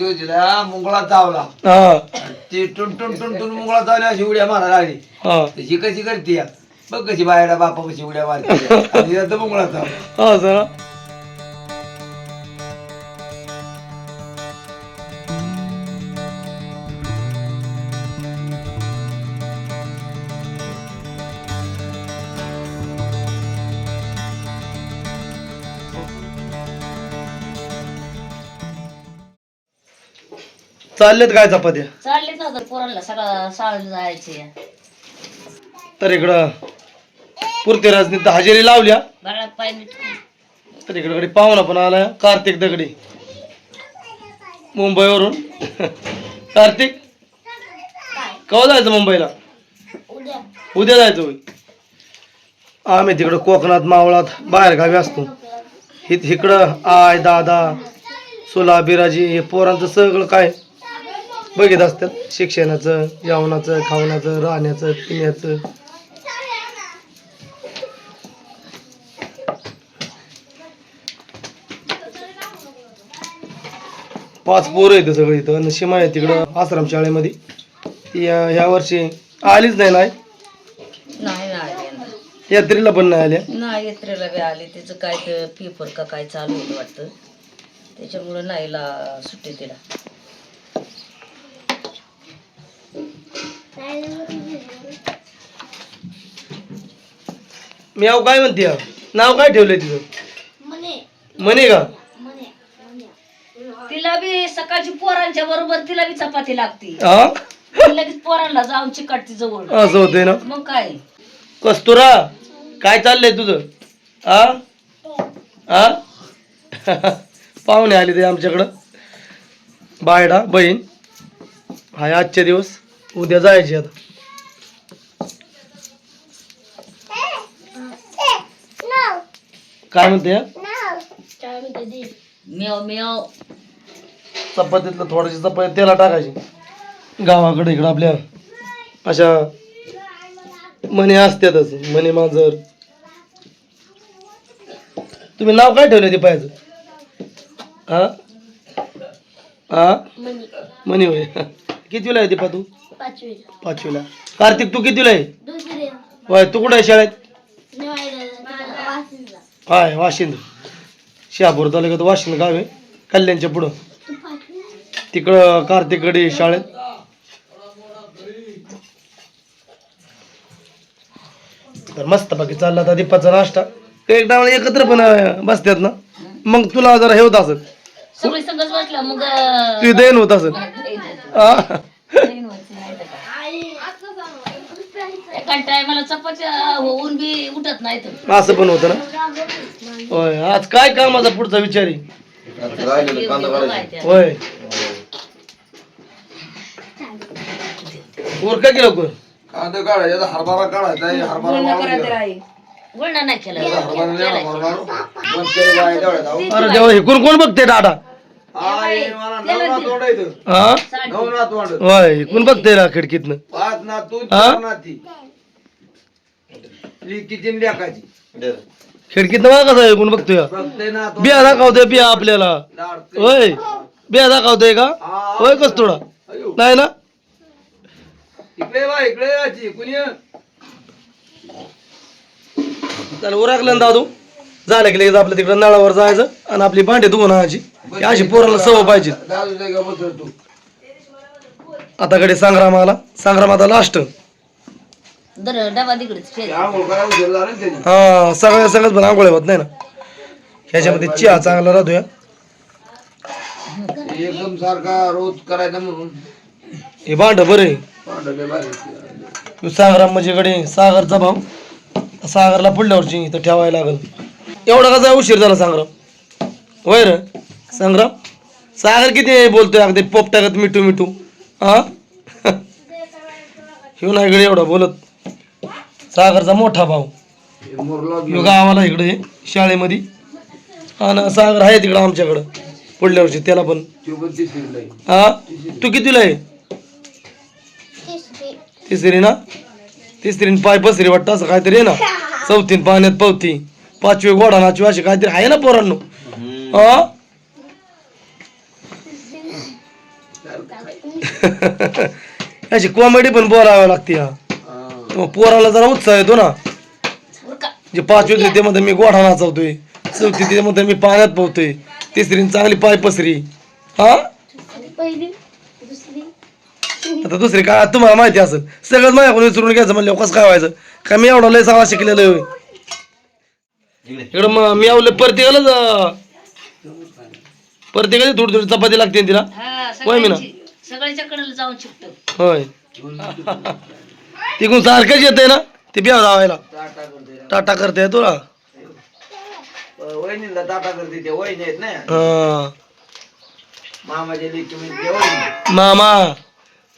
मुंगळा चावला. हा. ती टुन टुन टुन टुन मुंगळा चावली अशी उड्या मारा लागली. हा. कशी करते? बघ कशी बायडा बापा कशी उड्या मारते. मुंगळा चावला. चाललेत काय चपात्या? चालले ना तर पोरांना सगळं जायचे. तर इकडं पुरतेराजनी तर हजेरी लावल्या. बाळात पाय नीट तर इकडे पाहुणा पण आलाय कार्तिक दगडी. मुंबईवरून. कार्तिक केव्हा जायचं मुंबईला? उद्या. जायचं होय. आम्ही तिकडं कोकणात मावळात बाहेर गावी असतो. हि इकडं आय दादा सुला बिराजी हे पोरांचं सगळं काय? बघित असतात शिक्षणाचं जेवणाचं खावण्याचं राहण्याचं पिण्याचं. पाच पोरं आहेत सगळं इथं. आणि सीमा आहे तिकडं आश्रम शाळेमध्ये. ती या ह्या वर्षी आलीच नाही ना नाही नाही यंदा. यात्रेला पण नाही आल्या? नाही यात्रेला बी आले. त्याचं काय पेपर का काय चालू होतं वाटतं. त्याच्यामुळं नाही ला सुट्टी तिला. मी अहो काय म्हणते? नाव काय ठेवलंय तिथं? म्हणे का? तिला बी सकाळची पोरांच्या बरोबर तिला बी चपाती लागते. लगेच पोरांना जाऊन चिकटती जवळ. असं होतंय ना? मग काय? कस्तुरा काय चाललंय तुझं? आ? आ? पाहुणे आले ते आमच्याकडं. बायडा बहीण. हाय आजचे दिवस. उद्या जायचे आता. काय म्हणते? मेव मेव चपातीतलं थोडीशी चपाती तेला टाकायची. गावाकडे इकडं आपल्या अशा मणी असतातच मणी मांजर. तुम्ही नाव काय ठेवलं ते पायाचं हा हा मणी होय. कितवीला आहे दीपा तू? पाचवीला. कार्तिक तू कितवीला आहे? होय तू कुठं आहे शाळेत? हाय वाशिंद. शहापूर तालुक्यात वाशिंद गाव आहे. कल्याणच्या पुढं. तिकडं कार्तिकडे शाळेत. तर मस्त बाकी चालला आता दीपाचा नाश्ता. एक डावला एकत्र पण अं, बसतात ना. मग तुला जरा हे होत असत सगळी संगच बसलं मग तुझी दैन होत असत एका टायमाला चपात्या होऊन बी उठत नाही तर. असं पण होतं ना? होय आज काय कामाचा पुढचा विचार आहे? होय. वर काय केलं कोण कांदा काढायचा हरभरा काढायचा हे हरभरा वाळून घ्या. गुळणा नाही केला. हरभरा नाही हरभरा. अरे देवा हे कोण कोण बघते डाटा हा, हे मला नऊ नातू. हा नऊ हे कोण बघते ना खिडकीतनं पाच नातू हा? चार नाती खिडकीतनं बघा कसं आहे कोण बघतोय. बिया दाखवतोय बिया आपल्याला. लाडकं. होय बिया दाखवतोय का? हा. होय कस थोडा अयो. नाही ना? इकडे वा इकडे याची कुणी त्याला उराकलं ना दादू. झालं की लगेच आपल्या तिकडे नळावर जायचं आणि आपली भांडी धुवून आणायची ही अशी पोराला सवय पाहिजे. आता कडे संग्राम आला. संग्राम आता लास्ट दर डबा तिकडेच. हा सगळ्या सगळ्यात पण आंघोळ होत नाही ना. ह्याच्यामध्ये चहा चांगला राहतोय. एकदम सारखा रोज करायचा म्हणून हे भांड बरं. आहे पांढरे म्हणजे कडे सागरचा भाऊ. सागरला पुढल्यावरची इथं ठेवायला लागल. एवढा कसा उशीर झाला संग्राम? होय रे? संग्राम सागर किती बोलतोय अगदी पोपटागत मिठू मिठू हा? ह्यो नाही इकडे एवढा बोलत. सागरचा मोठा भाऊ. हे ह्यो गावाला इकडे शाळेमध्ये. आणि सागर आहे तिकडं आमच्याकडं. पुढल्या वर्षी त्याला पण. हा? तू कितीला आहे? तिसरी. ना? तिसरी पाय पसरी वाटतं असं काहीतरी आहे ना? चौथीन पाण्यात पावती. पाचवी गोडा नाचवी अशी काहीतरी आहे ना पोरांनो? हा? अशी कॉमेडी पण बोलावं लागते हा. मग पोराला जरा उत्साह येतो ना. जे पाचवी ते मध्ये मी गोठा नाचवतोय चौथी ते मध्ये मी पाण्यात पोहतोय तिसरी चांगली पाय पसरी हा आता दुसरी काय तुम्हाला माहिती असेल सगळं माझ्याकडून विचारून घ्यायचं म्हणलं कसं काय व्हायचं काय मी एवढा लय सगळा शिकलेलं. इकडे. इकडं मग मी आवलं अं, प्रत्येकाची थोडी थोडी चपाती लागते ना तिला. हा होय मी ना? जाऊन होय. तिकडून सारखंच येतंय ना? ते बिया धावायला टाटा करते टाटा करते तुला? वहिनीला टाटा करते ते वहिनी आहेत ना? हा. मामाच्या लेकी म्हणजे ते वहिनी. मामा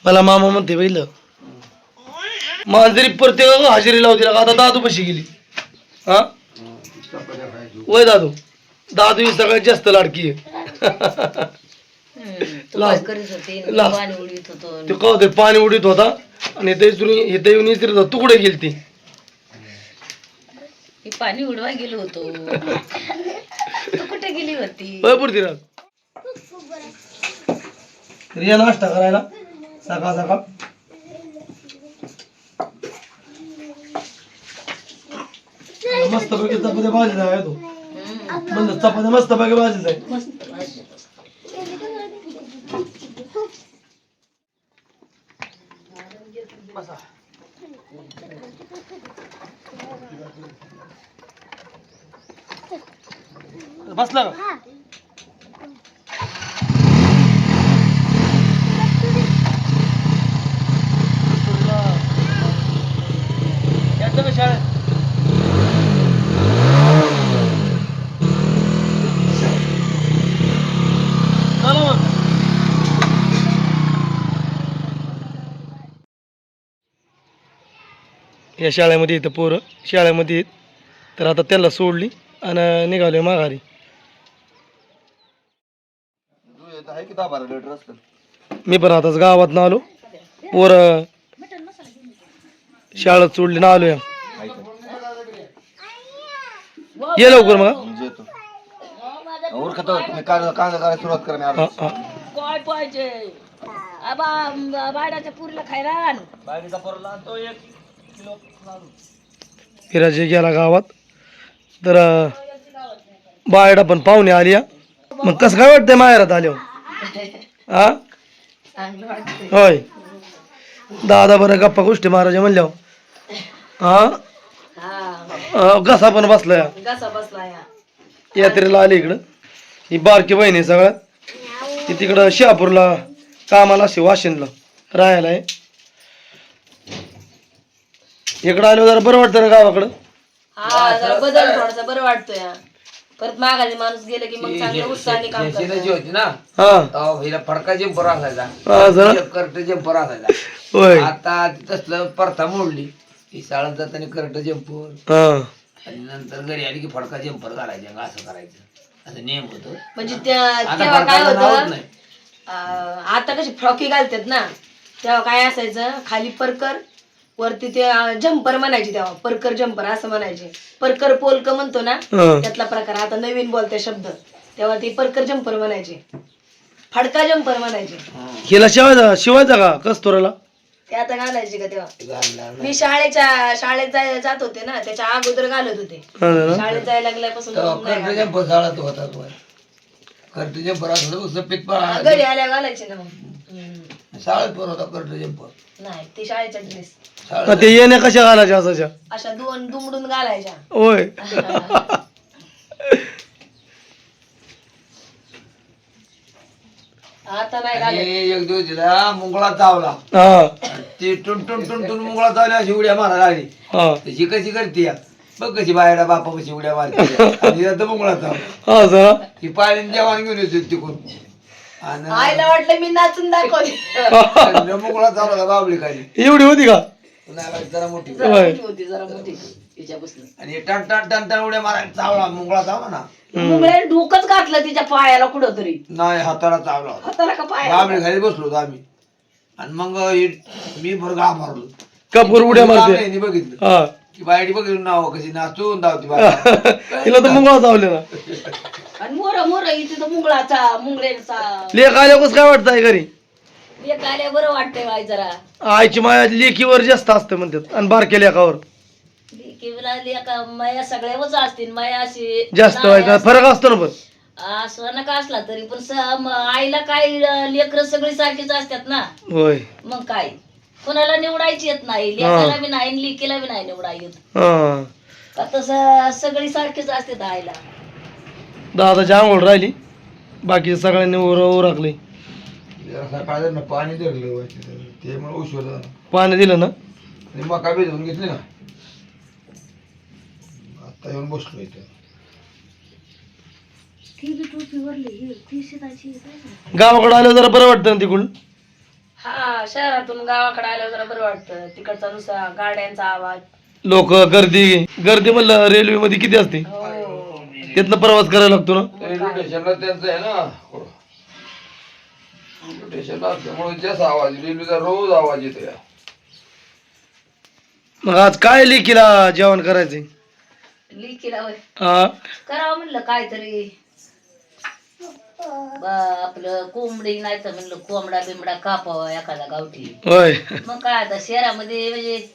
मला मामा म्हणते पहिलं मांजरी प्रत्येक हजेरी लावते का आता दादू कशी गेली. हा. वय दादू. दादू ही सगळ्यात जास्त लाडकी आहे. पाणी उडीत होतो. ते कळते पाणी उडीत होता. आणि इथे येऊन इचरीत होता. तू कुठे गेली ती पाणी उडवा गेलो होतो. कुठे गेली होती? पुरती राग रिया नाश्ता करायला. सकाळ सकाळ. मस्त पैकी चपात्या भाजी आहे तो. म्हणलं चपात्या मस्त बघा भाजी आहे बसला का? यायचं का शाळेत? या शाळेमध्ये इथं पोरं शाळेमध्ये आहेत. तर आता त्याला सोडली आणि निघाले माघारी. तू मी पण आताच गावात आलो. पोर शाळेत सोडली ना आलो या ये लवकर मग. काय पाहिजे? आबा बायडाच्या पुरीला खायला आण. विराजे गेला गावात. तर बायडा पण पाहुणे आली. या. मग कसं काय वाटतंय माहेरात आल्यावर? हा होय. दादा बरं गप्पा गोष्टी महाराजा म्हणल्यावर. हा हा घसा पण बसला या कसा बसला या यात्रेला आली इकडं. ही बारकी बहीण आहे सगळ्यात ती तिकडं शहापूरला कामाला असे वाशिंदला राहायला आहे. इकडं आलो जरा बरं वाटतं ना गावाकडं? हा जरा बदल थोडासा बरं वाटतोय. हा. परत मागाली माणूस गेलं की मग चांगलं उत्साहाने काम करतो होती ना हा. तेव्हा हिला फडका जंपर असायचा हा जरा. करट जंपर असायचा होय. आता ती तसलं प्रथा मोडली. ही शाळेत जाताना करट जंपर हा. आणि नंतर घरी आली की फडका जंपर घालायचा असं करायचं. असं नियम होतो. म्हणजे त्या आता तेव्हा काय फडकाचं नावच होतं नाही. अं, आता कशी फ्रॉकी घालतात ना. तेव्हा काय असायचं? खाली परकर वरती ते जम्पर म्हणायचे तेव्हा. परकर जम्पर असं म्हणायचे. परकर पोलक म्हणतो ना त्यातला प्रकार. आता नवीन बोलते शब्द. तेव्हा ते परकर जम्पर म्हणायचे. फडका जम्पर म्हणायचे. हिला शिवायचा शिवायचा का? कस्तुराला? ते आता घालायचे का तेव्हा? मी शाळेच्या शाळेत जाय- जात होते ना त्याच्या अगोदर घालत होते. हा? शाळेत जायला लागल्यापासून नाही घालत. होता तो. असं सफेद घरी आल्या घालायचे ना मग. हम्म. शाळेत नाही ते शाळेचा ड्रेस हा, शाळेत ते येण्या कशा घालायच्या असायच्या? अशा दोन दुमडून घालायच्या. होय. आता नाही आणि घालत. एक दिवस तिला मुंगळा चावला हा. ती टुन टुन टुन टुन मुंगळा चावल्या अशी उड्या मारायला लागली. हा. तशी कशी करते या? बघ कशी बायडा बापा कशी उड्या मारते. आणि तिला तर मुंगळा चावला हा जरा. ती पाळीन जेवण घेऊन येतो तिकून आईला वाटलं मी नाचून दाखवली आणि मुंगळा चावला बाबली खाली. एवढी होती का? पुन्हा जरा मोठी. जरा होय. मोठी होती जरा मोठी. तिच्यापासून आणि टन टन टन टन उड्या मारायला चावला मुंगळा चावला ना. मुंगळ्याने डोकंच घातलं तिच्या पायाला कुठं तरी नाही हाताला चावला होता हाताला का पाया बाबली खाली बसलो होतो आम्ही. आणि मग हे- मी बरं घा मारलो. कपूर उड्या मारते? बघितलं. हा. ती बायडी बघितलं नाव कशी नाचून धावती बाबा तिला तर मुंगळा चावले ना. मोर मोर इथे तर मुंगळाचा मुंगळ्याचा लेख आल्यावर काय वाटतंय घरी? लेक आल्या बरं वाटतंय बाई जरा. आईची माया लेकीवर जास्त असते म्हणतात आणि बारक्या लेखावर. लेकीला लेका माया सगळ्यावरच असतील माया अशी जास्त व्हायचा फरक असतो ना पण. असं नका असला तरी पण स- म- आईला काय लेकर सगळी सारखीच असतात ना. होय. मग काय? कोणाला निवडायची येत नाही लेकाला बी नाही आणि लेकीला बी नाही निवडा येत हा. का तसं सगळी सारखीच असतात आईला. दादाची आंघोळ राहिली. बाकी सगळ्यांनी उर उरकले जरा सकाळी ना पाणी धरलं ते मग उशीर झाला. पाणी दिलं ना? आणि मका भिजवून घेतली ना. आता येऊन बसलो इथं. गावाकडे आलं जरा बरं वाटतं ना तिकडून? हा शहरातून गावाकडे आल्यावर जरा बरं वाटतं. तिकडचा नुसता गाड्यांचा आवाज. लोक गर्दी गर्दी म्हणलं रेल्वे मध्ये किती असते? हो. तिथनं प्रवास करायला लागतो ना? रेल्वे स्टेशनला त्यांचं आहे ना. रेल्वे स्टेशनला असल्यामुळे जास्त आवाज रेल्वेचा रोज आवाज येतो या. मग आज काय लेकीला जेवण करायचंय लिकीला होय. हा. करावं म्हणलं काहीतरी. ब- आपलं कोंबडी नाही तर म्हणलं कोंबडा बिंबडा कापावा एखादा गावठी. होय. मग काय आता शहरामध्ये म्हणजे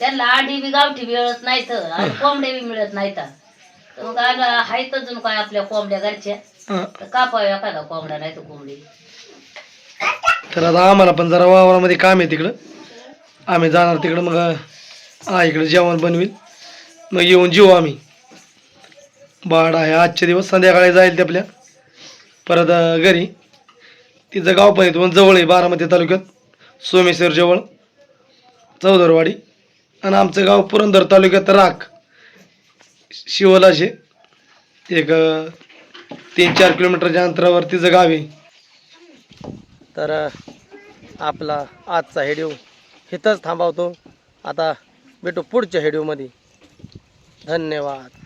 त्यांना आडी बी गावठी मिळत नाहीत आणि कोंबड्या बी मिळत नाहीत. तर मग आला हायत अजून काय आपल्या कोंबड्या घरच्या. तर कापावा एखादा कोंबडा नाही तर कोंबडी. तर आता आम्हाला पण जरा वावरामध्ये काम आहे तिकडं. आम्ही जाणार तिकडं मग हा इकडं जेवण बनवील मग येऊन जेऊ आम्ही. बाड आहे आजचे दिवस संध्याकाळी जाईल ते आपल्या. परत घरी. तिचं गाव पण इथून जवळ आहे बारामती तालुक्यात. सोमेश्वर जवळ. चौदरवाडी आणि आमचं गाव पुरंदर तालुक्यात राख. शिवलाशे एक तीन चार किलोमीटरच्या अंतरावरती जे गाव आहे. तर आपला आजचा हेडिओ इथंच थांबवतो. आता भेटू पुढच्या हेडिओमध्ये. धन्यवाद.